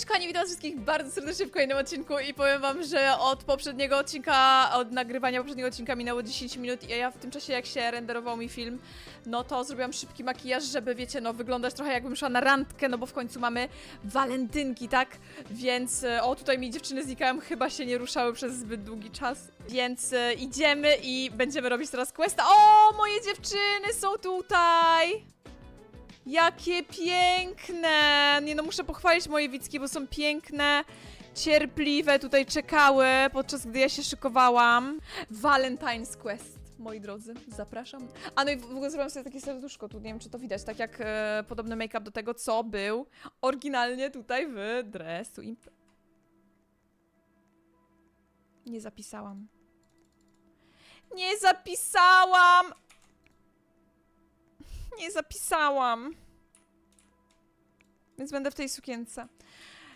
Cześć kochani, witam wszystkich bardzo serdecznie w kolejnym odcinku i powiem wam, że od poprzedniego odcinka, od nagrywania poprzedniego odcinka minęło 10 minut i ja w tym czasie jak się renderował mi film, no to zrobiłam szybki makijaż, żeby wiecie, no wyglądać trochę jakbym szła na randkę, no bo w końcu mamy walentynki, tak? Więc, e, o tutaj mi dziewczyny znikają, chyba się nie ruszały przez zbyt długi czas, więc e, idziemy i będziemy robić teraz questa. O, moje dziewczyny są tutaj! Jakie piękne! Nie no, muszę pochwalić moje widzki, bo są piękne, cierpliwe, tutaj czekały, podczas gdy ja się szykowałam. Valentine's Quest, moi drodzy, zapraszam. A no i w ogóle zrobiłam sobie takie serduszko tu, nie wiem czy to widać, tak jak e, podobny make-up do tego, co był oryginalnie tutaj w dresu. Nie zapisałam. Nie zapisałam! Nie zapisałam. Więc będę w tej sukience.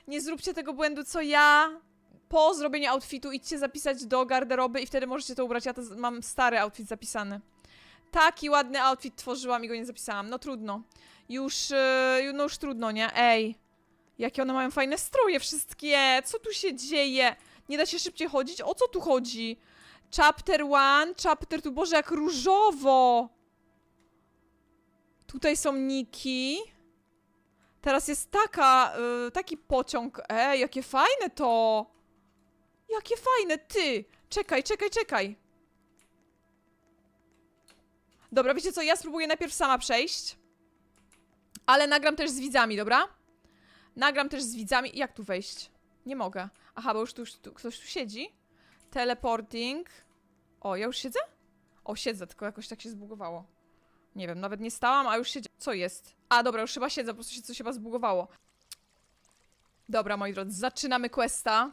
Nie zróbcie tego błędu, co ja. Po zrobieniu outfitu idźcie zapisać do garderoby i wtedy możecie to ubrać. Ja to mam stary outfit zapisany. Taki ładny outfit tworzyłam i go nie zapisałam. No trudno. Już, yy, no już trudno, nie? Ej. Jakie one mają fajne stroje wszystkie. Co tu się dzieje? Nie da się szybciej chodzić? O co tu chodzi? Chapter one, chapter two. Boże, jak różowo. Tutaj są niki. Teraz jest taka, y, taki pociąg. Ej, jakie fajne to! Jakie fajne, ty! Czekaj, czekaj, czekaj. Dobra, wiecie co, ja spróbuję najpierw sama przejść. Ale nagram też z widzami, dobra? Nagram też z widzami. Jak tu wejść? Nie mogę. Aha, bo już tu, tu ktoś tu siedzi. Teleporting. O, ja już siedzę? O, siedzę, tylko jakoś tak się zbugowało. Nie wiem, nawet nie stałam, a już się. Co jest? A dobra, już chyba siedzę, po prostu się coś chyba zbugowało. Dobra, moi drodzy, zaczynamy questa.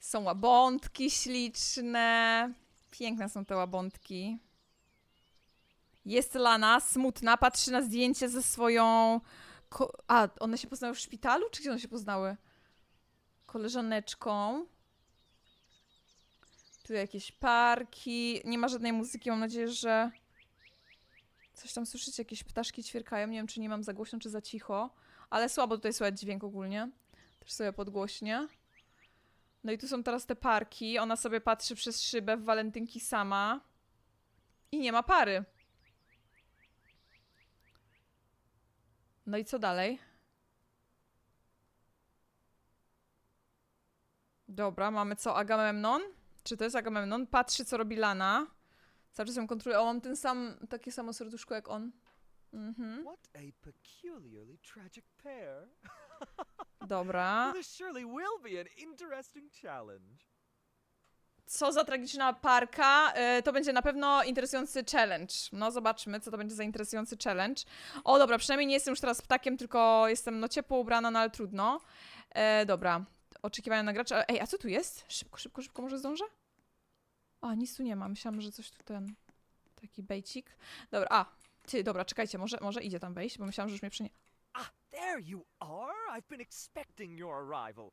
Są łabątki śliczne. Piękne są te łabątki. Jest Lana, smutna, patrzy na zdjęcie ze swoją. Ko- A, one się poznały w szpitalu? Czy gdzie one się poznały? Koleżaneczką. Tu jakieś parki. Nie ma żadnej muzyki, mam nadzieję, że. Coś tam słyszycie, jakieś ptaszki ćwierkają. Nie wiem, czy nie mam za głośno, czy za cicho. Ale słabo tutaj słychać dźwięk ogólnie. Też sobie podgłośnie. No i tu są teraz te parki. Ona sobie patrzy przez szybę w walentynki sama. I nie ma pary. No i co dalej? Dobra, mamy co? Agamemnon? Czy to jest Agamemnon? Patrzy, co robi Lana. Cały czas ją kontroluje. O, mam ten sam, takie samo serduszko jak on. Mhm. What a peculiarly tragic pair. Dobra. This surely will be an interesting challenge. Co za tragiczna parka. E, to będzie na pewno interesujący challenge. No, zobaczmy, co to będzie za interesujący challenge. O, dobra, przynajmniej nie jestem już teraz ptakiem, tylko jestem no ciepło ubrana, no ale trudno. E, dobra. Oczekiwania na gracza. Ej, a co tu jest? Szybko, szybko, szybko, może zdążę? A, nic tu nie ma. Myślałam, że coś tu ten... Taki bejcik. Dobra, a. Ty, dobra, czekajcie, może, może idzie tam wejść, bo myślałam, że już mnie przynie... Ah, there you are. I've been expecting your arrival.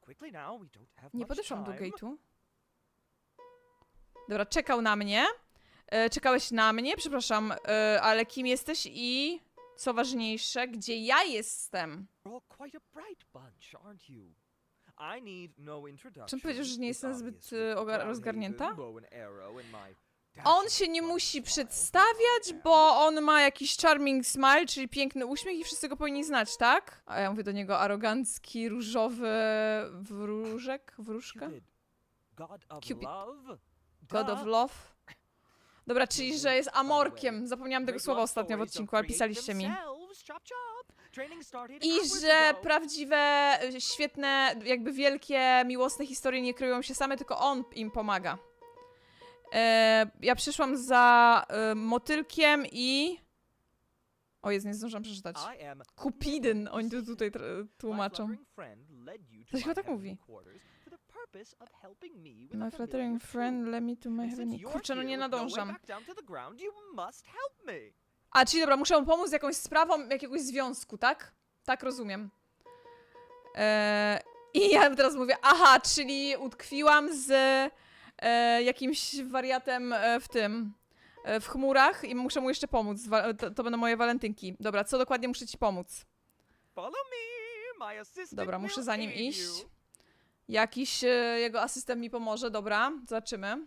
Quickly now, we don't have Nie podeszłam do gate'u. Dobra, czekał na mnie. E, czekałeś na mnie, przepraszam, e, ale kim jesteś i co ważniejsze, gdzie ja jestem? You're all quite a bright bunch, aren't you? Czym powiedziesz, że nie jestem zbyt, ogar- Brownhaven, rozgarnięta? On się nie musi przedstawiać, bo on ma jakiś charming smile, czyli piękny uśmiech i wszyscy go powinni znać, tak? A ja mówię do niego arogancki, różowy wróżek, wróżka? Cupid, God of love. Dobra, czyli że jest amorkiem. Zapomniałam tego słowa ostatnio w odcinku, a pisaliście mi. I że prawdziwe, y, świetne, jakby wielkie, miłosne historie nie kryją się same, tylko on im pomaga. E, ja przyszłam za e, motylkiem i... O jest, nie zdążyłam przeczytać. Kupidyn, oni to tutaj tr- tłumaczą. To się chyba tak mówi. My flattering friend led me to my heavenly... Kurczę, no nie no nadążam. A, czyli dobra, muszę mu pomóc z jakąś sprawą jakiegoś związku, tak? Tak rozumiem. E, I ja teraz mówię, aha, czyli utkwiłam z e, jakimś wariatem e, w tym, e, w chmurach i muszę mu jeszcze pomóc. Wa- To, to będą moje walentynki. Dobra, co dokładnie muszę ci pomóc? Follow me. My assistant Dobra, muszę will za nim aid iść. you. Jakiś e, jego asystent mi pomoże, dobra, zobaczymy.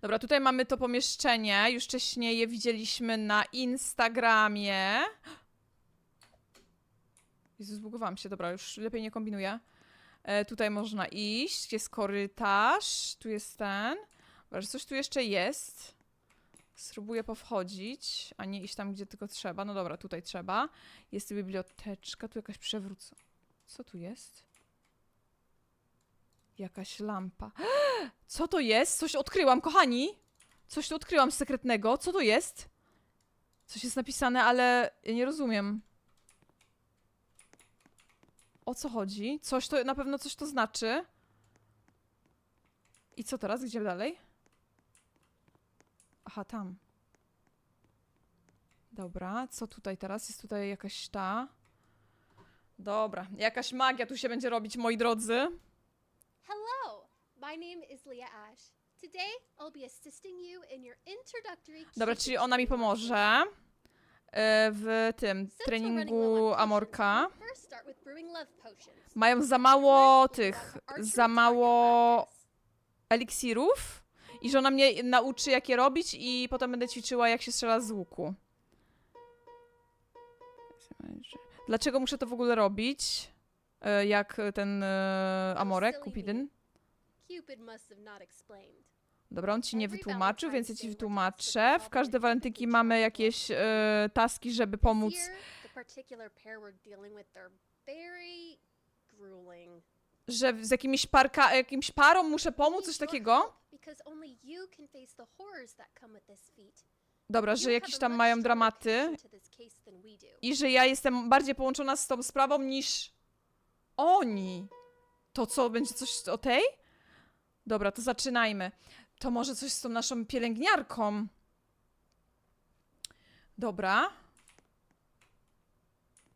Dobra, tutaj mamy to pomieszczenie. Już wcześniej je widzieliśmy na Instagramie. Jezu, zbugowałam się, dobra, już lepiej nie kombinuję. E, tutaj można iść, jest korytarz, tu jest ten. Dobra, coś tu jeszcze jest. Spróbuję powchodzić, a nie iść tam, gdzie tylko trzeba. No dobra, tutaj trzeba. Jest biblioteczka, tu jakaś przewrócona. Co tu jest? Jakaś lampa. Co to jest? Coś odkryłam, kochani! Coś tu odkryłam sekretnego. Co to jest? Coś jest napisane, ale ja nie rozumiem. O co chodzi? Coś to, na pewno coś to znaczy. I co teraz? Gdzie dalej? Aha, tam. Dobra, co tutaj teraz? Jest tutaj jakaś ta. Dobra, jakaś magia tu się będzie robić, moi drodzy. Dobra, czyli ona mi pomoże e, w tym treningu Amorka. Mają za mało tych, za mało eliksirów i że ona mnie nauczy jak je robić i potem będę ćwiczyła jak się strzela z łuku. Dlaczego muszę to w ogóle robić? E, Jak ten e, Amorek, silly Cupidyn? Cupid must have not explained. Dobra, on ci nie wytłumaczył, więc ja ci wytłumaczę. W każde walentynki mamy jakieś e, taski, żeby pomóc. Że z jakimiś, parka, jakimś parą muszę pomóc, coś takiego? Dobra, że jakieś tam mają dramaty i że ja jestem bardziej połączona z tą sprawą niż oni. To co, będzie coś o tej? Dobra, to zaczynajmy. To może coś z tą naszą pielęgniarką. Dobra.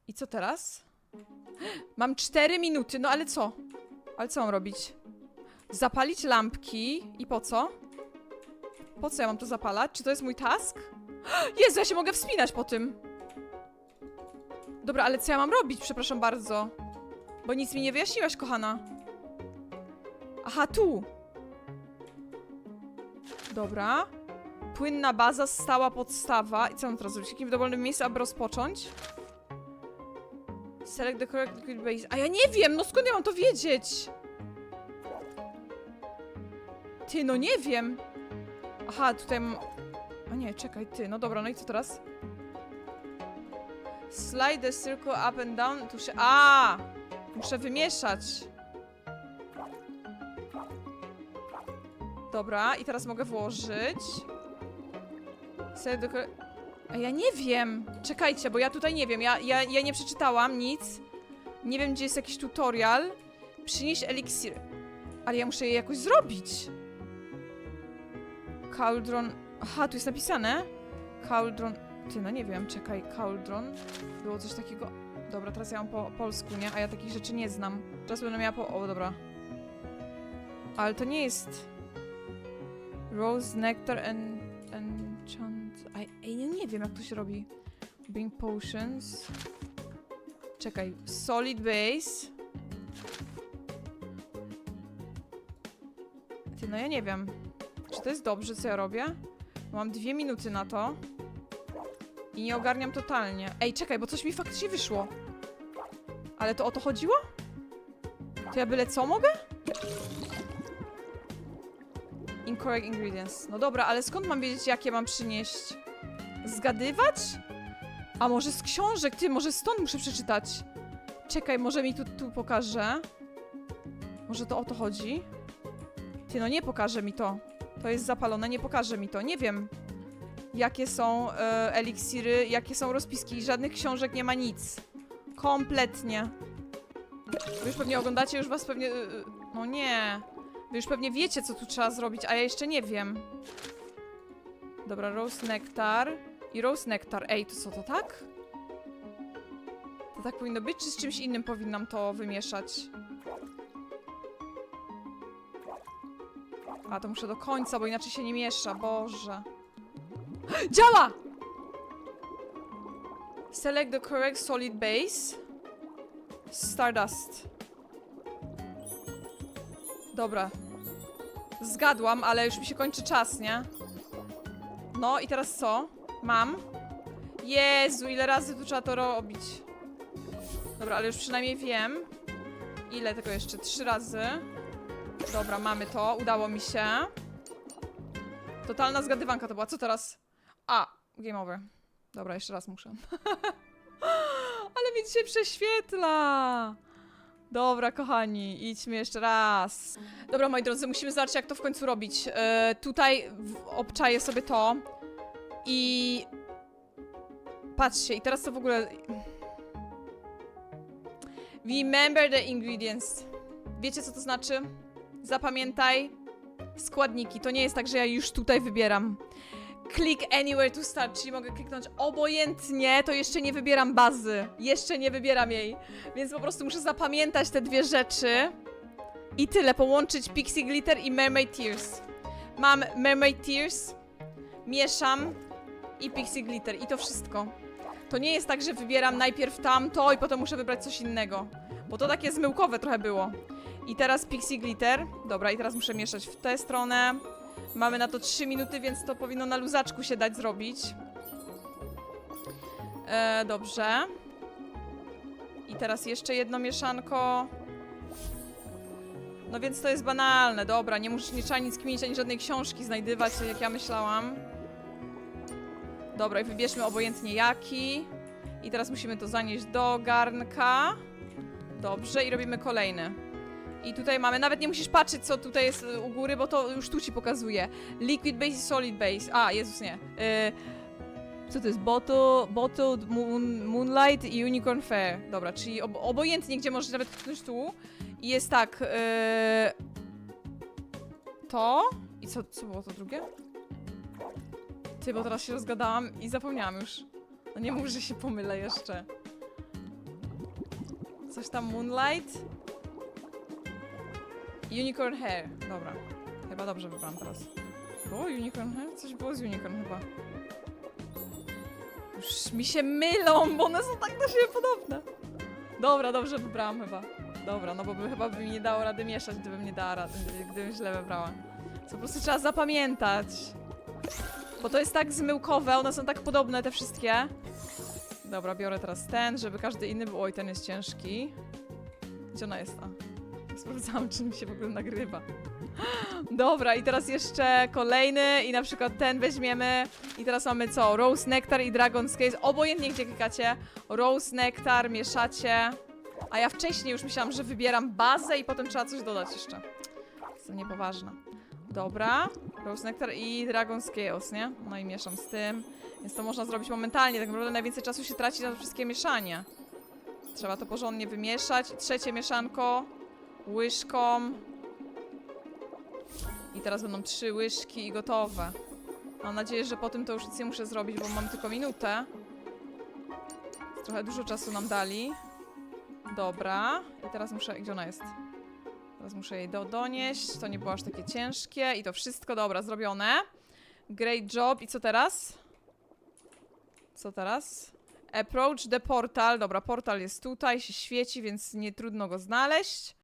I co teraz? Mam cztery minuty, no ale co? Ale co mam robić? Zapalić lampki i po co? Po co ja mam to zapalać? Czy to jest mój task? Jezu, ja się mogę wspinać po tym. Dobra, ale co ja mam robić? Przepraszam bardzo. Bo nic mi nie wyjaśniłaś, kochana. Aha, tu. Dobra. Płynna baza, stała podstawa. I co mam teraz zrobić? Jakim dowolnym miejscu, aby rozpocząć? Select the correct liquid base. A ja nie wiem, no skąd ja mam to wiedzieć? Ty, no nie wiem. Aha, tutaj mam... A nie, czekaj, ty. No dobra, no i co teraz? Slide the circle up and down. Tu się... A! Muszę wymieszać. Dobra, i teraz mogę włożyć. Correct- A ja nie wiem. Czekajcie, bo ja tutaj nie wiem. Ja, ja, ja nie przeczytałam nic. Nie wiem, gdzie jest jakiś tutorial. Przynieś eliksir. Ale ja muszę je jakoś zrobić. Cauldron. Aha, tu jest napisane. Cauldron. Ty, no nie wiem, czekaj. Cauldron. Było coś takiego. Dobra, teraz ja mam po polsku, nie? A ja takich rzeczy nie znam. Teraz będę miała po. O, dobra. Ale to nie jest. Rose Nectar and. Enchant. Ej, nie, nie wiem, jak to się robi. Bring potions. Czekaj. Solid base. Ty, no ja nie wiem. Czy to jest dobrze, co ja robię? Mam dwie minuty na to. I nie ogarniam totalnie. Ej, czekaj, bo coś mi faktycznie wyszło. Ale to o to chodziło? To ja byle co mogę? Incorrect ingredients. No dobra, ale skąd mam wiedzieć, jakie mam przynieść? Zgadywać? A może z książek? Ty, może stąd muszę przeczytać. Czekaj, może mi tu, tu pokaże. Może to o to chodzi? Ty, no nie pokaże mi to. To jest zapalone, nie pokaże mi to. Nie wiem, jakie są e, eliksiry, jakie są rozpiski. Żadnych książek nie ma nic. Kompletnie. Wy już pewnie oglądacie, już was pewnie... e, e, no nie. Wy już pewnie wiecie, co tu trzeba zrobić, a ja jeszcze nie wiem. Dobra, rose nectar i rose nectar. Ej, to co, to tak? To tak powinno być, czy z czymś innym powinnam to wymieszać? A, to muszę do końca, bo inaczej się nie miesza, Boże. Działa! Select the correct solid base. Stardust. Dobra. Zgadłam, ale już mi się kończy czas, nie? No i teraz co? Mam. Jezu, ile razy tu trzeba to robić. Dobra, ale już przynajmniej wiem. Ile tego jeszcze? Trzy razy. Dobra, mamy to. Udało mi się. Totalna zgadywanka to była. Co teraz? A, game over. Dobra, jeszcze raz muszę. Ale mi dzisiaj prześwietla. Dobra, kochani, idźmy jeszcze raz. Dobra, moi drodzy, musimy zobaczyć, jak to w końcu robić. E, tutaj obczaję sobie to i... Patrzcie, i teraz to w ogóle... Remember the ingredients. Wiecie, co to znaczy? Zapamiętaj składniki. To nie jest tak, że ja już tutaj wybieram. Click anywhere to start, czyli mogę kliknąć obojętnie, to jeszcze nie wybieram bazy. Jeszcze nie wybieram jej. Więc po prostu muszę zapamiętać te dwie rzeczy. I tyle, połączyć Pixie Glitter i Mermaid Tears. Mam Mermaid Tears, mieszam i Pixie Glitter. I to wszystko. To nie jest tak, że wybieram najpierw tamto i potem muszę wybrać coś innego. Bo to takie zmyłkowe trochę było. I teraz Pixie Glitter. Dobra, i teraz muszę mieszać w tę stronę. Mamy na to 3 minuty, więc to powinno na luzaczku się dać zrobić. E, dobrze. I teraz jeszcze jedno mieszanko. No więc to jest banalne, dobra, nie muszę nie trzeba nic kminić, ani żadnej książki znajdywać, jak ja myślałam. Dobra, i wybierzmy obojętnie jaki. I teraz musimy to zanieść do garnka. Dobrze, i robimy kolejny. I tutaj mamy, nawet nie musisz patrzeć, co tutaj jest y, u góry, bo to już tu ci pokazuje. Liquid base i solid base. A, Jezus, nie. Y, co to jest? Bottle, bottled moon, Moonlight i Unicorn Fair. Dobra, czyli ob obojętnie, gdzie możesz nawet tknąć tu. I jest tak. y, to. I co, co było to drugie? Ty, bo teraz się rozgadałam i zapomniałam już. No nie mów, że się pomylę jeszcze. Coś tam Moonlight. Unicorn Hair. Dobra. Chyba dobrze wybrałam teraz. Było Unicorn Hair? Coś było z Unicorn chyba. Już mi się mylą, bo one są tak do siebie podobne. Dobra, dobrze wybrałam chyba. Dobra, no bo by, chyba by mi nie dało rady mieszać, gdybym nie dała rady, gdybym źle wybrała. Co po prostu trzeba zapamiętać. Bo to jest tak zmyłkowe, one są tak podobne te wszystkie. Dobra, biorę teraz ten, żeby każdy inny był... Oj, ten jest ciężki. Gdzie ona jest? A. Sprawdzałam, czy mi się w ogóle nagrywa. Dobra, i teraz jeszcze kolejny i na przykład ten weźmiemy. I teraz mamy co? Rose Nectar i Dragon's Case. Obojętnie gdzie klikacie. Rose Nectar mieszacie. A ja wcześniej już myślałam, że wybieram bazę i potem trzeba coś dodać jeszcze. Jestem niepoważna. Dobra. Rose Nectar i Dragon's Chaos, nie? No i mieszam z tym. Więc to można zrobić momentalnie. Tak naprawdę najwięcej czasu się traci na to wszystkie mieszanie. Trzeba to porządnie wymieszać. Trzecie mieszanko łyżką. I teraz będą trzy łyżki i gotowe. Mam nadzieję, że po tym to już nic nie muszę zrobić, bo mam tylko minutę. Trochę dużo czasu nam dali. Dobra. I teraz muszę... Gdzie ona jest? Teraz muszę jej do, donieść. To nie było aż takie ciężkie. I to wszystko, dobra, zrobione. Great job. I co teraz? Co teraz? Approach the portal. Dobra, portal jest tutaj, się świeci, więc nie trudno go znaleźć.